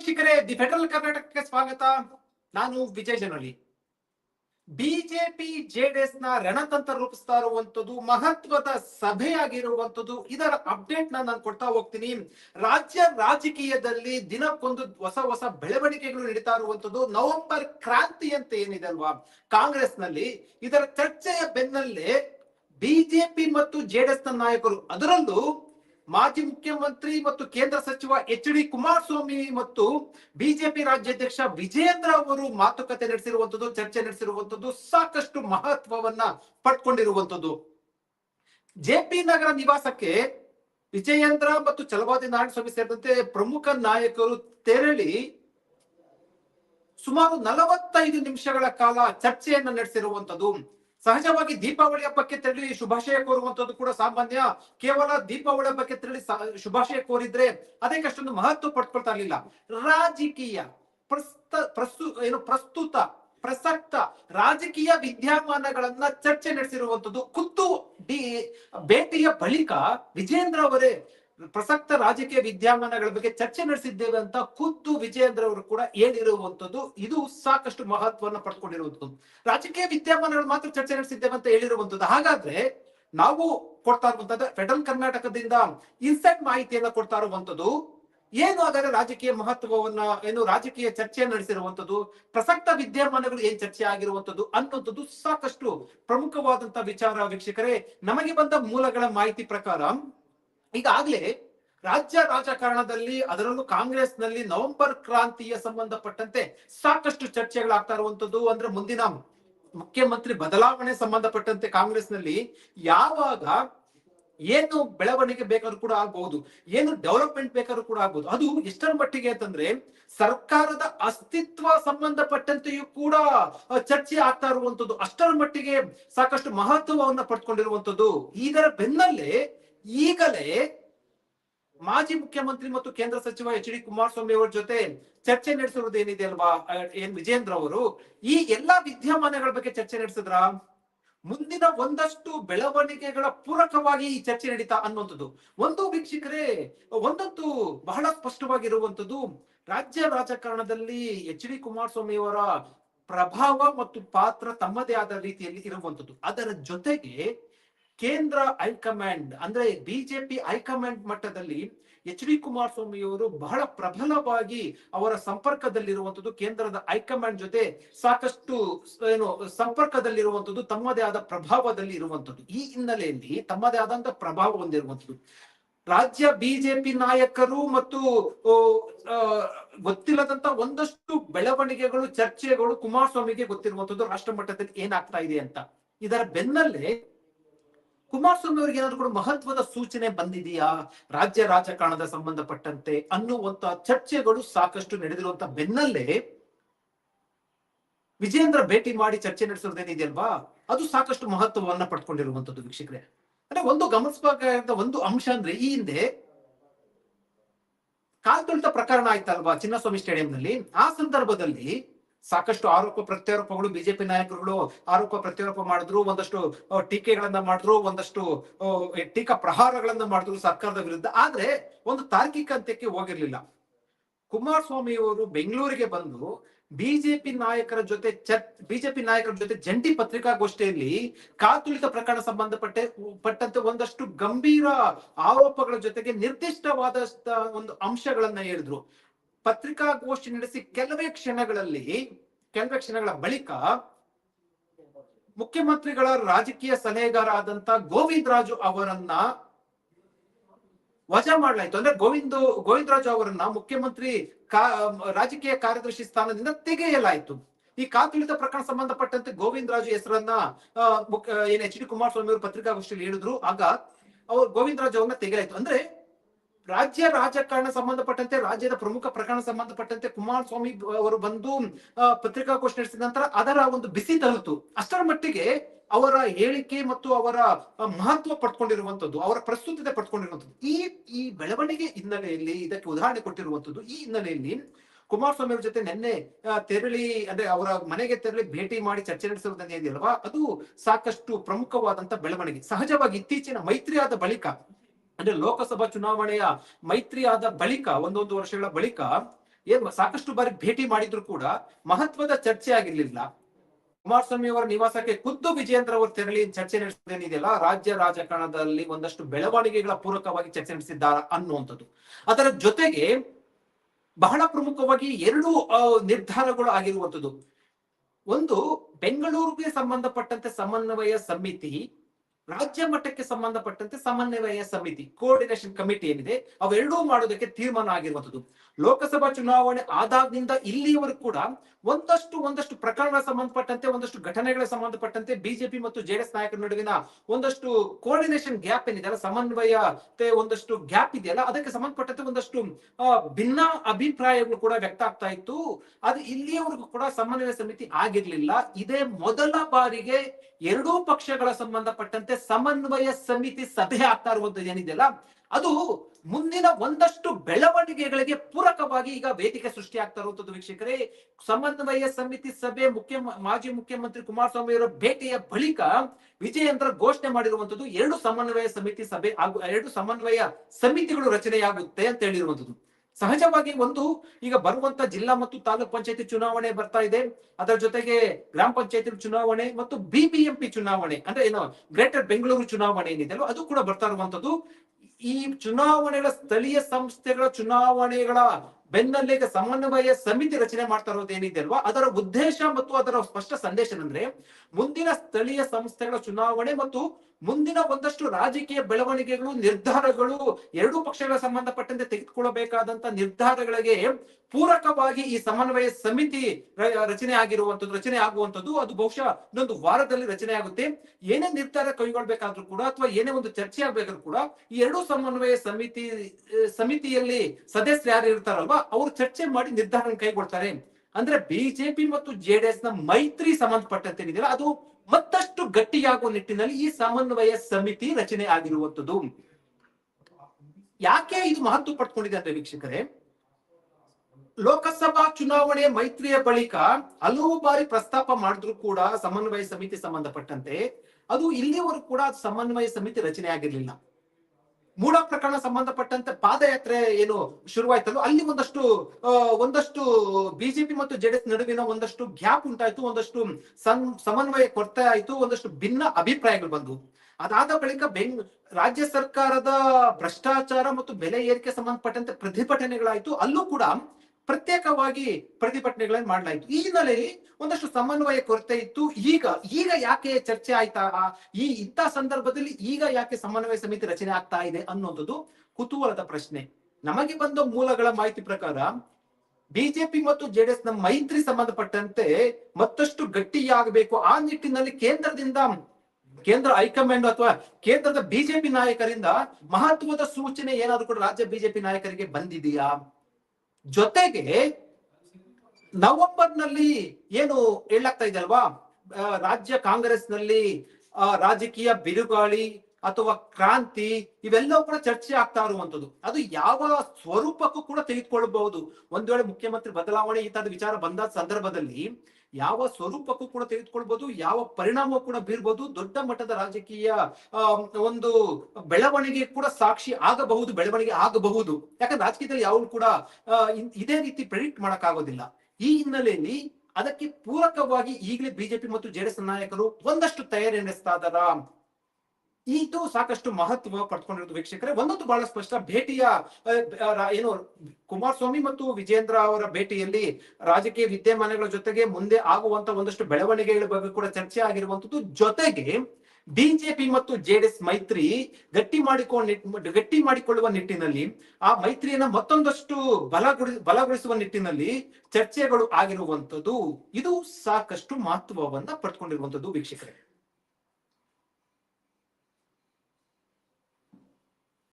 ವೀಕ್ಷಕರೇ the federal ಕರ್ನಾಟಕಕ್ಕೆ ಸ್ವಾಗತ. ನಾನು ವಿಜಯ್ ಜನೋಲಿ. ಬಿಜೆಪಿ ಜೆಡಿಎಸ್ನ ರಣತಂತ್ರ ರೂಪಿಸ್ತಾ ಇರುವಂತದ್ದು ಮಹತ್ವದ ಸಭೆಯಾಗಿರುವಂತದ್ದು ಇದರ ಅಪ್ಡೇಟ್ನ ನಾನು ಕೊಡ್ತಾ ಹೋಗ್ತೀನಿ. ರಾಜ್ಯ ರಾಜಕೀಯದಲ್ಲಿ ದಿನಕ್ಕೊಂದು ಹೊಸ ಹೊಸ ಬೆಳವಣಿಗೆಗಳು ನಡೀತಾ ಇರುವಂತದ್ದು ನವೆಂಬರ್ ಕ್ರಾಂತಿ ಅಂತ ಏನಿದೆ ಅಲ್ವಾ? ಕಾಂಗ್ರೆಸ್ನಲ್ಲಿ ಇದರ ಚರ್ಚೆಯ ಬೆನ್ನಲ್ಲೇ ಬಿಜೆಪಿ ಮತ್ತು ಜೆಡಿಎಸ್ನ ನಾಯಕರು ಅದರಲ್ಲೂ ಮಾಜಿ ಮುಖ್ಯಮಂತ್ರಿ ಮತ್ತು ಕೇಂದ್ರ ಸಚಿವ ಎಚ್ ಡಿ ಕುಮಾರಸ್ವಾಮಿ ಮತ್ತು ಬಿಜೆಪಿ ರಾಜ್ಯಾಧ್ಯಕ್ಷ ವಿಜೇಂದ್ರ ಅವರು ಮಾತುಕತೆ ನಡೆಸಿರುವಂತದ್ದು ಚರ್ಚೆ ನಡೆಸಿರುವಂತದ್ದು ಸಾಕಷ್ಟು ಮಹತ್ವವನ್ನ ಜೆ ಪಿ ನಗರ ನಿವಾಸಕ್ಕೆ ವಿಜಯೇಂದ್ರ ಮತ್ತು ಚಲವಾದಿ ನಾರಾಯಣಸ್ವಾಮಿ ಸೇರಿದಂತೆ ಪ್ರಮುಖ ನಾಯಕರು ತೆರಳಿ ಸುಮಾರು ನಲವತ್ತೈದು ನಿಮಿಷಗಳ ಕಾಲ ಚರ್ಚೆಯನ್ನು ನಡೆಸಿರುವಂತದ್ದು ಸಹಜವಾಗಿ ದೀಪಾವಳಿ ಹಬ್ಬಕ್ಕೆ ತೆರಳಿ ಶುಭಾಶಯ ಕೋರುವಂತದ್ದು ಕೂಡ ಸಾಮಾನ್ಯ. ಕೇವಲ ದೀಪಾವಳಿ ಹಬ್ಬಕ್ಕೆ ತೆರಳಿ ಶುಭಾಶಯ ಕೋರಿದ್ರೆ ಅದಕ್ಕೆ ಅಷ್ಟೊಂದು ಮಹತ್ವ ಪಡ್ಕೊಳ್ತಾ ಇರಲಿಲ್ಲ. ರಾಜಕೀಯ, ಪ್ರಸ್ತ ಪ್ರಸ್ತು ಏನು ಪ್ರಸ್ತುತ, ಪ್ರಸಕ್ತ ರಾಜಕೀಯ ವಿದ್ಯಮಾನಗಳನ್ನ ಚರ್ಚೆ ನಡೆಸಿರುವಂತದ್ದು ಖುದ್ದು ಡಿ, ಭೇಟಿಯ ಬಳಿಕ ವಿಜೇಂದ್ರ ಅವರೇ ಪ್ರಸಕ್ತ ರಾಜಕೀಯ ವಿದ್ಯಮಾನಗಳ ಬಗ್ಗೆ ಚರ್ಚೆ ನಡೆಸಿದ್ದೇವೆ ಅಂತ ಖುದ್ದು ವಿಜಯೇಂದ್ರ ಅವರು ಕೂಡ ಹೇಳಿರುವಂತದ್ದು ಇದು ಸಾಕಷ್ಟು ಮಹತ್ವವನ್ನು ಪಡ್ಕೊಂಡಿರುವಂತದ್ದು ರಾಜಕೀಯ ವಿದ್ಯಮಾನಗಳು ಮಾತ್ರ ಚರ್ಚೆ ನಡೆಸಿದ್ದೇವೆ ಅಂತ ಹೇಳಿರುವಂತದ್ದು ಹಾಗಾದ್ರೆ ನಾವು ಕೊಡ್ತಾ ಇರುವಂತದ್ದು ಫೆಡರಲ್ ಕರ್ನಾಟಕದಿಂದ ಇನ್ಸೈಡ್ ಮಾಹಿತಿಯನ್ನ ಕೊಡ್ತಾ ಇರುವಂತದ್ದು ಏನು ಹಾಗಾದ್ರೆ ರಾಜಕೀಯ ಮಹತ್ವವನ್ನ, ಏನು ರಾಜಕೀಯ ಚರ್ಚೆಯನ್ನು ನಡೆಸಿರುವಂತದ್ದು ಪ್ರಸಕ್ತ ವಿದ್ಯಮಾನಗಳು ಏನ್ ಚರ್ಚೆ ಆಗಿರುವಂತದ್ದು ಅನ್ನುವಂಥದ್ದು ಸಾಕಷ್ಟು ಪ್ರಮುಖವಾದಂತಹ ವಿಚಾರ ವೀಕ್ಷಕರೇ. ನಮಗೆ ಬಂದ ಮೂಲಗಳ ಮಾಹಿತಿ ಪ್ರಕಾರ ಈಗಾಗಲೇ ರಾಜ್ಯ ರಾಜಕಾರಣದಲ್ಲಿ ಅದರಲ್ಲೂ ಕಾಂಗ್ರೆಸ್ನಲ್ಲಿ ನವೆಂಬರ್ ಕ್ರಾಂತಿಯ ಸಂಬಂಧಪಟ್ಟಂತೆ ಸಾಕಷ್ಟು ಚರ್ಚೆಗಳಾಗ್ತಾ ಇರುವಂತದ್ದು ಅಂದ್ರೆ ಮುಂದಿನ ಮುಖ್ಯಮಂತ್ರಿ ಬದಲಾವಣೆ ಸಂಬಂಧಪಟ್ಟಂತೆ ಕಾಂಗ್ರೆಸ್ನಲ್ಲಿ ಯಾವಾಗ ಏನು ಬೆಳವಣಿಗೆ ಬೇಕಾದ್ರೂ ಕೂಡ ಆಗ್ಬಹುದು ಏನು ಡೆವಲಪ್ಮೆಂಟ್ ಬೇಕಾದ್ರೂ ಕೂಡ ಆಗ್ಬಹುದು ಅದು ಎಷ್ಟರ ಮಟ್ಟಿಗೆ ಅಂತಂದ್ರೆ ಸರ್ಕಾರದ ಅಸ್ತಿತ್ವ ಸಂಬಂಧಪಟ್ಟಂತೆಯೂ ಕೂಡ ಚರ್ಚೆ ಆಗ್ತಾ ಇರುವಂತದ್ದು, ಅಷ್ಟರ ಮಟ್ಟಿಗೆ ಸಾಕಷ್ಟು ಮಹತ್ವವನ್ನ ಪಡ್ಕೊಂಡಿರುವಂತದ್ದು. ಇದರ ಬೆನ್ನಲ್ಲೇ ಈಗಲೇ ಮಾಜಿ ಮುಖ್ಯಮಂತ್ರಿ ಮತ್ತು ಕೇಂದ್ರ ಸಚಿವ ಎಚ್ ಡಿ ಕುಮಾರಸ್ವಾಮಿ ಅವರ ಜೊತೆ ಚರ್ಚೆ ನಡೆಸಿರೋದು ಏನಿದೆ ಅಲ್ವಾ? ಏನ್ ವಿಜೇಂದ್ರ ಅವರು? ಈ ಎಲ್ಲಾ ವಿದ್ಯಮಾನಗಳ ಬಗ್ಗೆ ಚರ್ಚೆ ನಡೆಸಿದ್ರ? ಮುಂದಿನ ಒಂದಷ್ಟು ಬೆಳವಣಿಗೆಗಳ ಪೂರಕವಾಗಿ ಈ ಚರ್ಚೆ ನಡೀತಾ ಅನ್ನುವಂಥದ್ದು ಒಂದು ವೀಕ್ಷಕರೇ, ಒಂದಂತೂ ಬಹಳ ಸ್ಪಷ್ಟವಾಗಿರುವಂತದ್ದು ರಾಜ್ಯ ರಾಜಕಾರಣದಲ್ಲಿ ಎಚ್ ಡಿ ಕುಮಾರಸ್ವಾಮಿ ಅವರ ಪ್ರಭಾವ ಮತ್ತು ಪಾತ್ರ ತಮ್ಮದೇ ಆದ ರೀತಿಯಲ್ಲಿ ಇರುವಂಥದ್ದು. ಅದರ ಜೊತೆಗೆ ಕೇಂದ್ರ ಹೈಕಮಾಂಡ್ ಅಂದ್ರೆ ಬಿಜೆಪಿ ಹೈಕಮಾಂಡ್ ಮಟ್ಟದಲ್ಲಿ ಎಚ್ ಡಿ ಕುಮಾರಸ್ವಾಮಿ ಅವರು ಬಹಳ ಪ್ರಬಲವಾಗಿ ಅವರ ಸಂಪರ್ಕದಲ್ಲಿರುವಂತದ್ದು ಕೇಂದ್ರದ ಹೈಕಮಾಂಡ್ ಜೊತೆ ಸಾಕಷ್ಟು ಏನು ಸಂಪರ್ಕದಲ್ಲಿರುವಂತದ್ದು ತಮ್ಮದೇ ಆದ ಪ್ರಭಾವದಲ್ಲಿ ಇರುವಂತದ್ದು ಈ ಹಿನ್ನೆಲೆಯಲ್ಲಿ ತಮ್ಮದೇ ಆದಂತ ಪ್ರಭಾವ ಹೊಂದಿರುವಂತದ್ದು ರಾಜ್ಯ ಬಿಜೆಪಿ ನಾಯಕರು ಮತ್ತು ಗೊತ್ತಿಲ್ಲದಂತ ಒಂದಷ್ಟು ಬೆಳವಣಿಗೆಗಳು, ಚರ್ಚೆಗಳು ಕುಮಾರಸ್ವಾಮಿಗೆ ಗೊತ್ತಿರುವಂತದ್ದು ರಾಷ್ಟ್ರ ಮಟ್ಟದಲ್ಲಿ ಏನಾಗ್ತಾ ಇದೆ ಅಂತ. ಇದರ ಬೆನ್ನಲ್ಲೇ ಕುಮಾರಸ್ವಾಮಿ ಅವರಿಗೆ ಏನಾದ್ರು ಕೂಡ ಮಹತ್ವದ ಸೂಚನೆ ಬಂದಿದೆಯಾ? ರಾಜ್ಯ ರಾಜಕಾರಣದ ಸಂಬಂಧಪಟ್ಟಂತೆ ಅನ್ನುವಂತ ಚರ್ಚೆಗಳು ಸಾಕಷ್ಟು ನಡೆದಿರುವಂತ ಬೆನ್ನಲ್ಲೇ ವಿಜೇಂದ್ರ ಭೇಟಿ ಮಾಡಿ ಚರ್ಚೆ ನಡೆಸೋದೇನಿದೆಯಲ್ವಾ ಅದು ಸಾಕಷ್ಟು ಮಹತ್ವವನ್ನ ಪಡ್ಕೊಂಡಿರುವಂತದ್ದು ವೀಕ್ಷಕರೇ. ಅಂದ್ರೆ ಒಂದು ಗಮನಿಸಬೇಕಾದ ಒಂದು ಅಂಶ ಅಂದ್ರೆ ಈ ಹಿಂದೆ ಕಾಲ್ತುಳಿತ ಪ್ರಕರಣ ಆಯ್ತಲ್ವಾ ಚಿನ್ನಸ್ವಾಮಿ ಸ್ಟೇಡಿಯಂನಲ್ಲಿ? ಆ ಸಂದರ್ಭದಲ್ಲಿ ಸಾಕಷ್ಟು ಆರೋಪ ಪ್ರತ್ಯಾರೋಪಗಳು ಬಿಜೆಪಿ ನಾಯಕರುಗಳು ಆರೋಪ ಪ್ರತ್ಯಾರೋಪ ಮಾಡಿದ್ರು, ಒಂದಷ್ಟು ಟೀಕೆಗಳನ್ನ ಮಾಡಿದ್ರು, ಒಂದಷ್ಟು ಟೀಕಾ ಪ್ರಹಾರಗಳನ್ನ ಮಾಡಿದ್ರು ಸರ್ಕಾರದ ವಿರುದ್ಧ. ಆದ್ರೆ ಒಂದು ತಾರ್ಕಿಕ ಅಂತ್ಯಕ್ಕೆ ಹೋಗಿರ್ಲಿಲ್ಲ. ಕುಮಾರಸ್ವಾಮಿ ಅವರು ಬೆಂಗಳೂರಿಗೆ ಬಂದು ಬಿಜೆಪಿ ನಾಯಕರ ಜೊತೆ ಚರ್, ಬಿಜೆಪಿ ನಾಯಕರ ಜೊತೆ ಜಂಟಿ ಪತ್ರಿಕಾಗೋಷ್ಠಿಯಲ್ಲಿ ಕಾತುಳಿತ ಪ್ರಕರಣ ಸಂಬಂಧಪಟ್ಟ ಪಟ್ಟಂತೆ ಒಂದಷ್ಟು ಗಂಭೀರ ಆರೋಪಗಳ ಜೊತೆಗೆ ನಿರ್ದಿಷ್ಟವಾದ ಒಂದು ಅಂಶಗಳನ್ನ ಹೇಳಿದ್ರು. ಪತ್ರಿಕಾಗೋಷ್ಠಿ ನಡೆಸಿ ಕೆಲವೇ ಕ್ಷಣಗಳಲ್ಲಿ, ಕೆಲವೇ ಕ್ಷಣಗಳ ಬಳಿಕ ಮುಖ್ಯಮಂತ್ರಿಗಳ ರಾಜಕೀಯ ಸಲಹೆಗಾರ ಆದಂತ ಗೋವಿಂದ್ ರಾಜು ಅವರನ್ನ ವಜಾ ಮಾಡಲಾಯಿತು. ಅಂದ್ರೆ ಗೋವಿಂದ, ಗೋವಿಂದರಾಜು ಅವರನ್ನ ಮುಖ್ಯಮಂತ್ರಿ ರಾಜಕೀಯ ಕಾರ್ಯದರ್ಶಿ ಸ್ಥಾನದಿಂದ ತೆಗೆಯಲಾಯಿತು. ಈ ಕಾತುಳಿತ ಪ್ರಕರಣ ಸಂಬಂಧಪಟ್ಟಂತೆ ಗೋವಿಂದ ರಾಜು ಹೆಸರನ್ನ ಏನ್ ಎಚ್ ಡಿ ಕುಮಾರಸ್ವಾಮಿ ಅವರು ಪತ್ರಿಕಾಗೋಷ್ಠಿಯಲ್ಲಿ ಹೇಳಿದ್ರು. ಆಗ ಅವ್ರು ಗೋವಿಂದ ರಾಜು ಅವ್ರನ್ನ ತೆಗೆಯಲಾಯ್ತು. ಅಂದ್ರೆ ರಾಜ್ಯ ರಾಜಕಾರಣ ಸಂಬಂಧಪಟ್ಟಂತೆ, ರಾಜ್ಯದ ಪ್ರಮುಖ ಪ್ರಕರಣ ಸಂಬಂಧಪಟ್ಟಂತೆ ಕುಮಾರಸ್ವಾಮಿ ಅವರು ಬಂದು ಪತ್ರಿಕಾಗೋಷ್ಠಿ ನಡೆಸಿದ ನಂತರ ಅದರ ಒಂದು ಬಿಸಿ ತಲುತು ಅಷ್ಟರ ಮಟ್ಟಿಗೆ ಅವರ ಹೇಳಿಕೆ ಮತ್ತು ಅವರ ಮಹತ್ವ ಪಡ್ಕೊಂಡಿರುವಂತದ್ದು, ಅವರ ಪ್ರಸ್ತುತತೆ ಪಡ್ಕೊಂಡಿರುವಂಥದ್ದು ಈ ಈ ಬೆಳವಣಿಗೆ ಹಿನ್ನೆಲೆಯಲ್ಲಿ, ಇದಕ್ಕೆ ಉದಾಹರಣೆ ಕೊಟ್ಟಿರುವಂತದ್ದು, ಈ ಹಿನ್ನೆಲೆಯಲ್ಲಿ ಕುಮಾರಸ್ವಾಮಿ ಅವರ ಜೊತೆ ನಿನ್ನೆ ತೆರಳಿ, ಅಂದ್ರೆ ಅವರ ಮನೆಗೆ ತೆರಳಿ ಭೇಟಿ ಮಾಡಿ ಚರ್ಚೆ ನಡೆಸಿರುವುದನ್ನ ಅದು ಸಾಕಷ್ಟು ಪ್ರಮುಖವಾದಂತ ಬೆಳವಣಿಗೆ, ಸಹಜವಾಗಿ ಇತ್ತೀಚಿನ ಮೈತ್ರಿ ಆದ ಬಳಿಕ. ಅಂದ್ರೆ ಲೋಕಸಭಾ ಚುನಾವಣೆಯ ಮೈತ್ರಿ ಆದ ಬಳಿಕ, ಒಂದೊಂದು ವರ್ಷಗಳ ಬಳಿಕ ಏನ್ ಸಾಕಷ್ಟು ಬಾರಿ ಭೇಟಿ ಮಾಡಿದ್ರು ಕೂಡ ಮಹತ್ವದ ಚರ್ಚೆ ಆಗಿರ್ಲಿಲ್ಲ. ಕುಮಾರಸ್ವಾಮಿ ಅವರ ನಿವಾಸಕ್ಕೆ ಖುದ್ದು ವಿಜಯೇಂದ್ರ ಅವರು ತೆರಳಿ ಚರ್ಚೆ ನಡೆಸಿದೇನಿದೆಯಲ್ಲ ರಾಜ್ಯ ರಾಜಕಾರಣದಲ್ಲಿ ಒಂದಷ್ಟು ಬೆಳವಣಿಗೆಗಳ ಪೂರಕವಾಗಿ ಚರ್ಚೆ ನಡೆಸಿದ್ದಾರ ಅನ್ನುವಂಥದ್ದು. ಅದರ ಜೊತೆಗೆ ಬಹಳ ಪ್ರಮುಖವಾಗಿ ಎರಡು ನಿರ್ಧಾರಗಳು ಆಗಿರುವಂಥದ್ದು. ಒಂದು, ಬೆಂಗಳೂರಿಗೆ ಸಂಬಂಧಪಟ್ಟಂತೆ ಸಮನ್ವಯ ಸಮಿತಿ ರಾಜ್ಯ ಮಟ್ಟಕ್ಕೆ ಸಂಬಂಧಪಟ್ಟಂತೆ ಸಮನ್ವಯ ಸಮಿತಿ ಕೋಆರ್ಡಿನೇಷನ್ ಕಮಿಟಿ ಏನಿದೆ, ಅವೆರಡೂ ಮಾಡೋದಕ್ಕೆ ತೀರ್ಮಾನ ಆಗಿರುವಂತದ್ದು ಲೋಕಸಭಾ ಚುನಾವಣೆ ಆದಾಗ್ನಿಂದ ಇಲ್ಲಿಯವರೆಗೂ ಕೂಡ ಒಂದಷ್ಟು ಒಂದಷ್ಟು ಪ್ರಕರಣ ಸಂಬಂಧಪಟ್ಟಂತೆ, ಒಂದಷ್ಟು ಘಟನೆಗಳ ಸಂಬಂಧಪಟ್ಟಂತೆ ಬಿಜೆಪಿ ಮತ್ತು ಜೆಡಿಎಸ್ ನಾಯಕರ ನಡುವಿನ ಒಂದಷ್ಟು ಕೋಆರ್ಡಿನೇಷನ್ ಗ್ಯಾಪ್ ಏನಿದೆ ಅಲ್ಲ, ಸಮನ್ವಯತೆ ಒಂದಷ್ಟು ಗ್ಯಾಪ್ ಇದೆಯಲ್ಲ ಅದಕ್ಕೆ ಸಂಬಂಧಪಟ್ಟಂತೆ ಒಂದಷ್ಟು ಭಿನ್ನ ಅಭಿಪ್ರಾಯಗಳು ಕೂಡ ವ್ಯಕ್ತ ಆಗ್ತಾ ಇತ್ತು. ಅದು ಇಲ್ಲಿಯವರೆಗೂ ಕೂಡ ಸಮನ್ವಯ ಸಮಿತಿ ಆಗಿರ್ಲಿಲ್ಲ. ಇದೇ ಮೊದಲ ಬಾರಿಗೆ ಎರಡೂ ಪಕ್ಷಗಳ ಸಂಬಂಧಪಟ್ಟಂತೆ ಸಮನ್ವಯ ಸಮಿತಿ ಸಭೆ ಆಗ್ತಾ ಇರುವಂತದ್ದು ಏನಿದೆಯಲ್ಲ, ಅದು ಮುಂದಿನ ಒಂದಷ್ಟು ಬೆಳವಣಿಗೆಗಳಿಗೆ ಪೂರಕವಾಗಿ ಈಗ ವೇದಿಕೆ ಸೃಷ್ಟಿ ಆಗ್ತಾ ಇರುವಂತದ್ದು ವೀಕ್ಷಕರೇ. ಸಮನ್ವಯ ಸಮಿತಿ ಸಭೆ ಮುಖ್ಯ ಮಾಜಿ ಮುಖ್ಯಮಂತ್ರಿ ಕುಮಾರಸ್ವಾಮಿ ಅವರ ಭೇಟಿಯ ಬಳಿಕ ವಿಜಯೇಂದ್ರ ಘೋಷಣೆ ಮಾಡಿರುವಂತದ್ದು ಎರಡು ಸಮನ್ವಯ ಸಮಿತಿ ಸಭೆ ಹಾಗೂ ಎರಡು ಸಮನ್ವಯ ಸಮಿತಿಗಳು ರಚನೆಯಾಗುತ್ತೆ ಅಂತ ಹೇಳಿರುವಂತದ್ದು ಸಹಜವಾಗಿ ಒಂದು ಈಗ ಬರುವಂತ ಜಿಲ್ಲಾ ಮತ್ತು ತಾಲೂಕ್ ಪಂಚಾಯತಿ ಚುನಾವಣೆ ಬರ್ತಾ ಇದೆ. ಅದರ ಜೊತೆಗೆ ಗ್ರಾಮ ಪಂಚಾಯತಿ ಚುನಾವಣೆ ಮತ್ತು ಬಿಬಿಎಂಪಿ ಚುನಾವಣೆ ಅಂದ್ರೆ ಏನೋ? ಗ್ರೇಟರ್ ಬೆಂಗಳೂರು ಚುನಾವಣೆ ಏನಿದೆ ಅದು ಕೂಡ ಬರ್ತಾ ಇರುವಂತದ್ದು. ಈ ಚುನಾವಣೆಗಳ ಸ್ಥಳೀಯ ಸಂಸ್ಥೆಗಳ ಚುನಾವಣೆಗಳ ಬೆನ್ನಲ್ಲೇ ಸಮನ್ವಯ ಸಮಿತಿ ರಚನೆ ಮಾಡ್ತಾ ಇರೋದು ಏನಿದೆ ಅಲ್ವಾ? ಅದರ ಉದ್ದೇಶ ಮತ್ತು ಅದರ ಸ್ಪಷ್ಟ ಸಂದೇಶ ಅಂದ್ರೆ ಮುಂದಿನ ಸ್ಥಳೀಯ ಸಂಸ್ಥೆಗಳ ಚುನಾವಣೆ ಮತ್ತು ಮುಂದಿನ ಒಂದಷ್ಟು ರಾಜಕೀಯ ಬೆಳವಣಿಗೆಗಳು, ನಿರ್ಧಾರಗಳು ಎರಡೂ ಪಕ್ಷಗಳ ಸಂಬಂಧಪಟ್ಟಂತೆ ತೆಗೆದುಕೊಳ್ಳಬೇಕಾದಂತ ನಿರ್ಧಾರಗಳಿಗೆ ಪೂರಕವಾಗಿ ಈ ಸಮನ್ವಯ ಸಮಿತಿ ರಚನೆ ಆಗಿರುವಂತದ್ದು ರಚನೆ ಆಗುವಂತದ್ದು ಅದು ಬಹುಶಃ ಇನ್ನೊಂದು ವಾರದಲ್ಲಿ ರಚನೆ ಆಗುತ್ತೆ. ಏನೇ ನಿರ್ಧಾರ ಕೈಗೊಳ್ಬೇಕಾದ್ರೂ ಕೂಡ ಅಥವಾ ಏನೇ ಒಂದು ಚರ್ಚೆ ಆಗ್ಬೇಕಾದ್ರೂ ಕೂಡ ಈ ಎರಡೂ ಸಮನ್ವಯ ಸಮಿತಿ ಸಮಿತಿಯಲ್ಲಿ ಸದಸ್ಯರು ಯಾರು ಇರ್ತಾರಲ್ವಾ, ಅವರು ಚರ್ಚೆ ಮಾಡಿ ನಿರ್ಧಾರ ಕೈಗೊಳ್ತಾರೆ. ಅಂದ್ರೆ ಬಿಜೆಪಿ ಮತ್ತು ಜೆಡಿಎಸ್ನ ಮೈತ್ರಿ ಸಂಬಂಧಪಟ್ಟಂತೆ ಏನಿದೆಯಲ್ಲ ಅದು ಮತ್ತಷ್ಟು ಗಟ್ಟಿಯಾಗುವ ನಿಟ್ಟಿನಲ್ಲಿ ಈ ಸಮನ್ವಯ ಸಮಿತಿ ರಚನೆ ಆಗಿರುವಂತದ್ದು. ಯಾಕೆ ಇದು ಮಹತ್ವ ಪಡ್ಕೊಂಡಿದೆ ಅಂದ್ರೆ ವೀಕ್ಷಕರೇ, ಲೋಕಸಭಾ ಚುನಾವಣೆ ಮೈತ್ರಿಯ ಬಳಿಕ ಹಲವು ಬಾರಿ ಪ್ರಸ್ತಾಪ ಮಾಡಿದ್ರು ಕೂಡ ಸಮನ್ವಯ ಸಮಿತಿ ಸಂಬಂಧಪಟ್ಟಂತೆ ಅದು ಇಲ್ಲಿವರೆಗೂ ಕೂಡ ಸಮನ್ವಯ ಸಮಿತಿ ರಚನೆ ಆಗಿರ್ಲಿಲ್ಲ. ಮೂಡ ಪ್ರಕರಣ ಸಂಬಂಧಪಟ್ಟಂತೆ ಪಾದಯಾತ್ರೆ ಏನು ಶುರುವಾಯ್ತಲ್ಲೋ, ಅಲ್ಲಿ ಒಂದಷ್ಟು ಒಂದಷ್ಟು ಬಿಜೆಪಿ ಮತ್ತು ಜೆಡಿಎಸ್ ನಡುವಿನ ಒಂದಷ್ಟು ಗ್ಯಾಪ್ ಉಂಟಾಯ್ತು, ಒಂದಷ್ಟು ಸಮನ್ವಯ ಕೊರತೆ ಆಯ್ತು, ಒಂದಷ್ಟು ಭಿನ್ನ ಅಭಿಪ್ರಾಯಗಳು ಬಂದವು. ಅದಾದ ಬಳಿಕ ಬೆಂಗ್, ರಾಜ್ಯ ಸರ್ಕಾರದ ಭ್ರಷ್ಟಾಚಾರ ಮತ್ತು ಬೆಲೆ ಏರಿಕೆ ಸಂಬಂಧಪಟ್ಟಂತೆ ಪ್ರತಿಭಟನೆಗಳಾಯ್ತು. ಅಲ್ಲೂ ಕೂಡ ಪ್ರತ್ಯೇಕವಾಗಿ ಪ್ರತಿಭಟನೆಗಳನ್ನು ಮಾಡಲಾಯಿತು. ಈ ಹಿನ್ನೆಲೆಯಲ್ಲಿ ಒಂದಷ್ಟು ಸಮನ್ವಯ ಕೊರತೆ ಇತ್ತು. ಈಗ ಈಗ ಯಾಕೆ ಚರ್ಚೆ ಆಯ್ತಾ? ಈ ಇಂಥ ಸಂದರ್ಭದಲ್ಲಿ ಈಗ ಯಾಕೆ ಸಮನ್ವಯ ಸಮಿತಿ ರಚನೆ ಆಗ್ತಾ ಇದೆ ಅನ್ನೋದು ಕುತೂಹಲದ ಪ್ರಶ್ನೆ. ನಮಗೆ ಬಂದ ಮೂಲಗಳ ಮಾಹಿತಿ ಪ್ರಕಾರ ಬಿಜೆಪಿ ಮತ್ತು ಜೆಡಿಎಸ್ನ ಮೈತ್ರಿ ಸಂಬಂಧಪಟ್ಟಂತೆ ಮತ್ತಷ್ಟು ಗಟ್ಟಿಯಾಗಬೇಕು. ಆ ನಿಟ್ಟಿನಲ್ಲಿ ಕೇಂದ್ರದಿಂದ ಕೇಂದ್ರ ಹೈಕಮಾಂಡ್ ಅಥವಾ ಕೇಂದ್ರದ ಬಿಜೆಪಿ ನಾಯಕರಿಂದ ಮಹತ್ವದ ಸೂಚನೆ ಏನಾದ್ರು ಕೂಡ ರಾಜ್ಯ ಬಿಜೆಪಿ ನಾಯಕರಿಗೆ ಬಂದಿದೆಯಾ? ಜೊತೆಗೆ ನವೆಂಬರ್ನಲ್ಲಿ ಏನು ಹೇಳಾಗ್ತಾ ಇದೆ ಅಲ್ವಾ ರಾಜ್ಯ ಕಾಂಗ್ರೆಸ್ನಲ್ಲಿ ಆ, ರಾಜಕೀಯ ಬಿರುಗಾಳಿ ಅಥವಾ ಕ್ರಾಂತಿ ಇವೆಲ್ಲವೂ ಕೂಡ ಚರ್ಚೆ ಆಗ್ತಾ ಇರುವಂತದ್ದು ಅದು ಯಾವ ಸ್ವರೂಪಕ್ಕೂ ಕೂಡ ತೆಗೆದುಕೊಳ್ಳಬಹುದು. ಒಂದ್ ವೇಳೆ ಮುಖ್ಯಮಂತ್ರಿ ಬದಲಾವಣೆ ಈ ತರದ ವಿಚಾರ ಬಂದ ಸಂದರ್ಭದಲ್ಲಿ ಯಾವ ಸ್ವರೂಪಕ್ಕೂ ಕೂಡ ತೆಗೆದುಕೊಳ್ಬಹುದು ಯಾವ ಪರಿಣಾಮ ಕೂಡ ಬೀರ್ಬಹುದು ದೊಡ್ಡ ಮಟ್ಟದ ರಾಜಕೀಯ ಒಂದು ಬೆಳವಣಿಗೆ ಕೂಡ ಸಾಕ್ಷಿ ಆಗಬಹುದು, ಬೆಳವಣಿಗೆ ಆಗಬಹುದು. ಯಾಕಂದ್ರೆ ರಾಜಕೀಯದಲ್ಲಿ ಯಾವ ಕೂಡ ಇದೇ ರೀತಿ ಪ್ರೆಡಿಕ್ಟ್ ಮಾಡಕ್ಕಾಗೋದಿಲ್ಲ. ಈ ಹಿನ್ನೆಲೆಯಲ್ಲಿ ಅದಕ್ಕೆ ಪೂರಕವಾಗಿ ಈಗಲೇ ಬಿಜೆಪಿ ಮತ್ತು ಜೆಡಿಎಸ್ ನಾಯಕರು ಒಂದಷ್ಟು ತಯಾರಿ ನಡೆಸ್ತಾ ಇದಾರ ಇದು ಸಾಕಷ್ಟು ಮಹತ್ವ ಪಡ್ಕೊಂಡಿರೋದು ವೀಕ್ಷಕರೇ. ಒಂದೊಂದು ಬಹಳ ಸ್ಪಷ್ಟ, ಭೇಟಿಯ ಏನು ಕುಮಾರಸ್ವಾಮಿ ಮತ್ತು ವಿಜೇಂದ್ರ ಅವರ ಭೇಟಿಯಲ್ಲಿ ರಾಜಕೀಯ ವಿದ್ಯಮಾನಗಳ ಜೊತೆಗೆ ಮುಂದೆ ಆಗುವಂತ ಒಂದಷ್ಟು ಬೆಳವಣಿಗೆಗಳ ಬಗ್ಗೆ ಕೂಡ ಚರ್ಚೆ ಆಗಿರುವಂತದ್ದು. ಜೊತೆಗೆ ಬಿಜೆಪಿ ಮತ್ತು ಜೆಡಿಎಸ್ ಮೈತ್ರಿ ಗಟ್ಟಿ ಮಾಡಿಕೊಂಡ ಗಟ್ಟಿ ಮಾಡಿಕೊಳ್ಳುವ ನಿಟ್ಟಿನಲ್ಲಿ, ಆ ಮೈತ್ರಿಯನ್ನ ಮತ್ತೊಂದಷ್ಟು ಬಲಗೊಳಿ, ಬಲಗೊಳಿಸುವ ನಿಟ್ಟಿನಲ್ಲಿ ಚರ್ಚೆಗಳು ಆಗಿರುವಂತದ್ದು. ಇದು ಸಾಕಷ್ಟು ಮಹತ್ವವನ್ನ ಪಡ್ಕೊಂಡಿರುವಂತದ್ದು ವೀಕ್ಷಕರೇ.